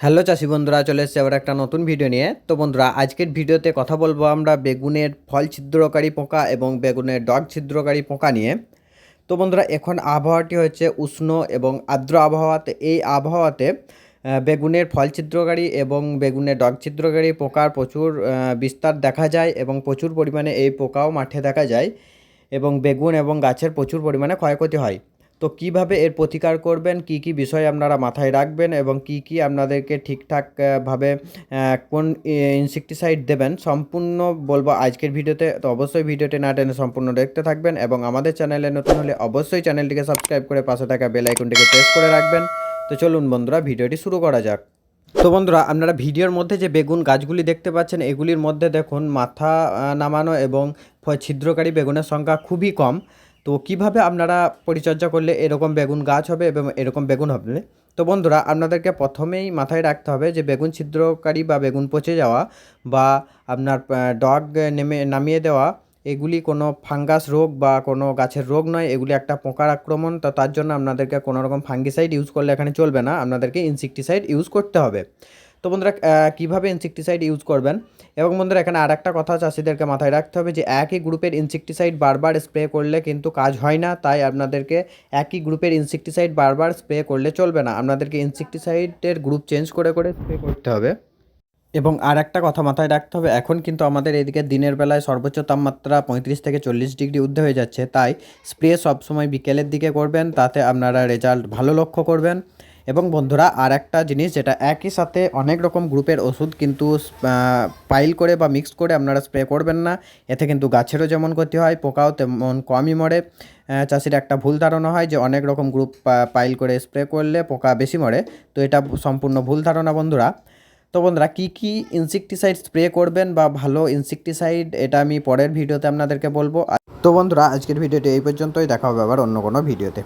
Hello চাষি বন্ধুরা, চলে এসেছে আবার একটা নতুন ভিডিও নিয়ে। তো বন্ধুরা, আজকের ভিডিওতে কথা বলব আমরা বেগুনের ফল ছিদ্রকারী পোকা এবং বেগুনের ডগ ছিদ্রকারী পোকা নিয়ে। তো বন্ধুরা, এখন আবহাওয়াটি হচ্ছে উষ্ণ এবং আর্দ্র আবহাওয়াতে, এই আবহাওয়াতে বেগুনের ফল ছিদ্রকারী এবং বেগুনের ডগ ছিদ্রকারী পোকার প্রচুর বিস্তার দেখা যায় এবং প্রচুর পরিমাণে এই পোকাও মাঠে দেখা যায় এবং বেগুন এবং গাছের প্রচুর পরিমাণে ক্ষয়ক্ষতি হয়। তো কীভাবে এর প্রতিকার করবেন? কি কি বিষয় আপনারা মাথায় রাখবেন এবং কি কি আপনাদেরকে ঠিকঠাক আহ, ভাবে কোন ইনসেকটিসাইড দেবেন সম্পূর্ণ বলব আজকের ভিডিওতে। তো অবশ্যই ভিডিওটি না টেনে সম্পূর্ণ দেখতে থাকবেন এবং আমাদের চ্যানেলে নতুন হলে অবশ্যই চ্যানেলটিকে সাবস্ক্রাইব করে পাশে থাকা বেল আইকনটিকে প্রেস করে রাখবেন। তো চলুন বন্ধুরা ভিডিওটি শুরু করা যাক। তো বন্ধুরা আপনারা ভিডিওর মধ্যে যে বেগুন গাছগুলি দেখতে পাচ্ছেন এগুলির মধ্যে দেখুন মাথা নামানো এবং ছিদ্রকারী বেগুনের সংখ্যা খুবই কম। তো কীভাবে আপনারা পরিচর্যা করলে এরকম বেগুন গাছ হবে এবং এরকম বেগুন হবে? তো বন্ধুরা, আপনাদেরকে প্রথমেই মাথায় রাখতে হবে যে বেগুন ছিদ্রকারী বা বেগুন পচে যাওয়া বা আপনার ডগ নেমে, নামিয়ে দেওয়া, এগুলি কোনো ফাঙ্গাস রোগ বা কোনো গাছের রোগ নয়। এগুলি একটা পোকার আক্রমণ, তো তার জন্য আপনাদেরকে কোনো রকম ফাঙ্গিসাইড ইউজ করলে এখানে চলবে না। আপনাদেরকে ইনসেকটিসাইড ইউজ করতে হবে। তো বন্ধুরা কীভাবে ইনসেকটিসাইড ইউজ করবেন? এবং বন্ধুরা, এখানে আর একটা কথা চাষিদেরকে মাথায় রাখতে হবে যে, একই গ্রুপের ইনসেকটিসাইড বারবার স্প্রে করলে কিন্তু কাজ হয় না, তাই আপনাদেরকে একই গ্রুপের ইনসেকটিসাইড বারবার স্প্রে করলে চলবে না। আপনাদেরকে ইনসেকটিসাইডের গ্রুপ চেঞ্জ করে করে স্প্রে করতে হবে। এবং আর একটা কথা মাথায় রাখতে হবে, এখন কিন্তু আমাদের এদিকে দিনের বেলায় সর্বোচ্চ তাপমাত্রা পঁয়ত্রিশ থেকে চল্লিশ ডিগ্রি ঊর্ধ্বে হয়ে যাচ্ছে, তাই স্প্রে সবসময় বিকেলের দিকে করবেন, তাতে আপনারা রেজাল্ট ভালো লক্ষ্য করবেন। এবং বন্ধুরা আর একটা জিনিস যেটা একই সাথে অনেক রকম গ্রুপের ওষুধ কিন্তু পাইল করে বা মিক্স করে আপনারা স্প্রে করবেন না। এতে কিন্তু গাছেরও যেমন ক্ষতি হয়, পোকাও তেমন কমই মরে। চাষির একটা ভুল ধারণা হয় যে, অনেক রকম গ্রুপ পাইল করে স্প্রে করলে পোকা বেশি মরে। তো এটা সম্পূর্ণ ভুল ধারণা বন্ধুরা। তো বন্ধুরা, কী কী ইনসেকটিসাইড স্প্রে করবেন বা ভালো ইনসেকটিসাইড এটা আমি পরের ভিডিওতে আপনাদেরকে বলব। তো বন্ধুরা, আজকের ভিডিওটি এই পর্যন্তই। দেখা হবে আবার অন্য কোনো ভিডিওতে।